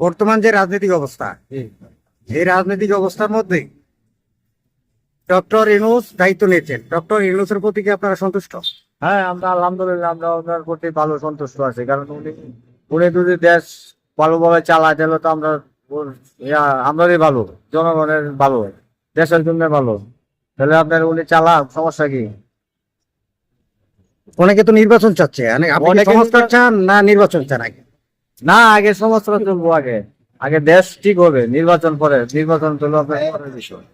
বর্তমান যে রাজনৈতিক অবস্থা এই রাজনৈতিক অবস্থার মধ্যে ডক্টর ইনুস দায়িত্ব নিয়েছেন। ডক্টর ইনুসের প্রতি কি আপনারা সন্তুষ্ট? হ্যাঁ আমরা আলহামদুলিল্লাহ আমরা ওনার প্রতি ভালো সন্তুষ্ট আছি। কারণ উনি উনি যদি দেশ ভালোভাবে চালায় তাহলে তো আমরা আমরারই ভালো জনগণের ভালো দেশের জন্য ভালো। তাহলে আপনার উনি চালা সমস্যা কি? অনেকে তো নির্বাচন চাচ্ছে। অনেকে সংস্কার চান না নির্বাচন চান আগে? না, আগে সমস্ত চলবো আগে। আগে দেশ ঠিক হবে, নির্বাচন পরে, নির্বাচন বিষয়।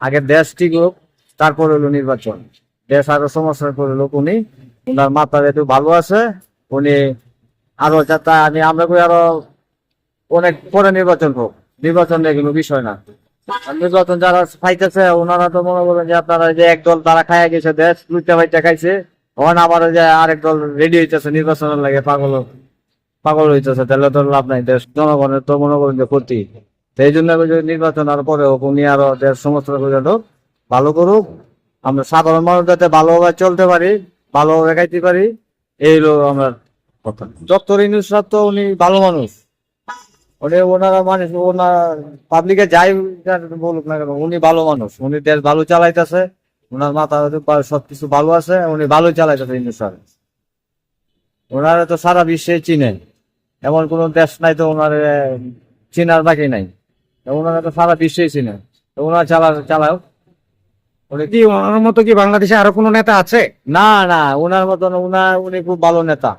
আগে দেশ ঠিক হোক, তারপর হলো নির্বাচন। দেশ আরও সমস্যার করে লোক উনি ওনার মাথা একটু ভালো আছে, উনি আরও যাতে আমি, আমরা কই আরও অনেক পরে নির্বাচন হোক। নির্বাচন কোনো বিষয় না। নির্বাচন যারা পাইতেছে ওনারা তো মনে করেন যে আপনারা যে একদল তারা খাইয়া গেছে, দেশ লুইটা বাইটা খাইছে ওখান আবার যে আরেক দল রেডি হইতেছে নির্বাচনের লাগে, পাগল পাগল হইতেছে, তাহলে তো লাভ নাই। দেশ জনগণের তো মনে করেন যে ক্ষতি। এই জন্য আমি যে নির্বাচন আর পরে হোক, উনি আরও দেশ সমস্ত ভালো করুক। আমরা সাধারণ মানুষ যাতে ভালোভাবে চলতে পারি, ভালোভাবে খাইতে পারি, এই হলো আমার ডক্টর ইনুসরাত তো উনি ভালো মানুষ। উনি ওনারা মানুষ ওনার পাবলিকে যাই বলুক না কেন, উনি ভালো মানুষ। উনি দেশ ভালো চালাইতেছে, ওনার মাথা সবকিছু ভালো আছে, উনি ভালো চালাইতেছে ইনুসার ওনারা তো সারা বিশ্বে চিনেন। এমন কোন দেশ নাই তো ওনার চিনার বাকি নাই। ওনারা তো সারা বিশ্বেই চিনেন তো ওনারা চালা চালাও উনি কি ওনার মতো কি বাংলাদেশে আরও কোনো নেতা আছে? না না ওনার মতন ওনার উনি খুব ভালো নেতা।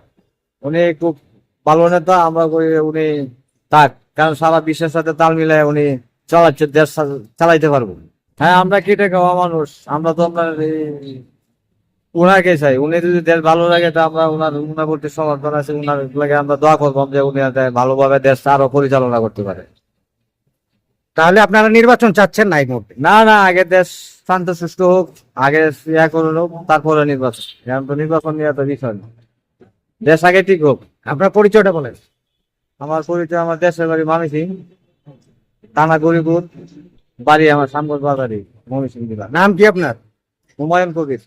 উনি খুব ভালো নেতা আমরা উনি থাক কারণ সারা বিশ্বের সাথে তাল মিলায় উনি চালাচ্ছে দেশ চালাইতে পারব। হ্যাঁ আমরা কেটে খাওয়া মানুষ? আমরা তো আপনার উনাকে চাই। উনি যদি দেশ ভালো লাগে তা আমরা উনার উনার প্রতি সমর্থন আছে উনার লাগে আমরা দোয়া করব যে উনি ভালোভাবে দেশ আরও পরিচালনা করতে পারে। তাহলে আপনারা নির্বাচন চাচ্ছেন না এই মুহূর্তে? না না আগে দেশ শান্ত সুস্থ হোক আগে ইয়া করে হোক তারপরে নির্বাচন। এখন তো নির্বাচন নিয়ে তো বিষয় না। দেশ আগে ঠিক হোক। আপনার পরিচয়টা বলেন। আমার পরিচয় আমার দেশের বাড়ি মামিসিং থানা গরিপুর বাড়ি আমার সাম্বর বাজারি ময়মনসিং জেলা। নাম কি আপনার? হুমায়ুন কবির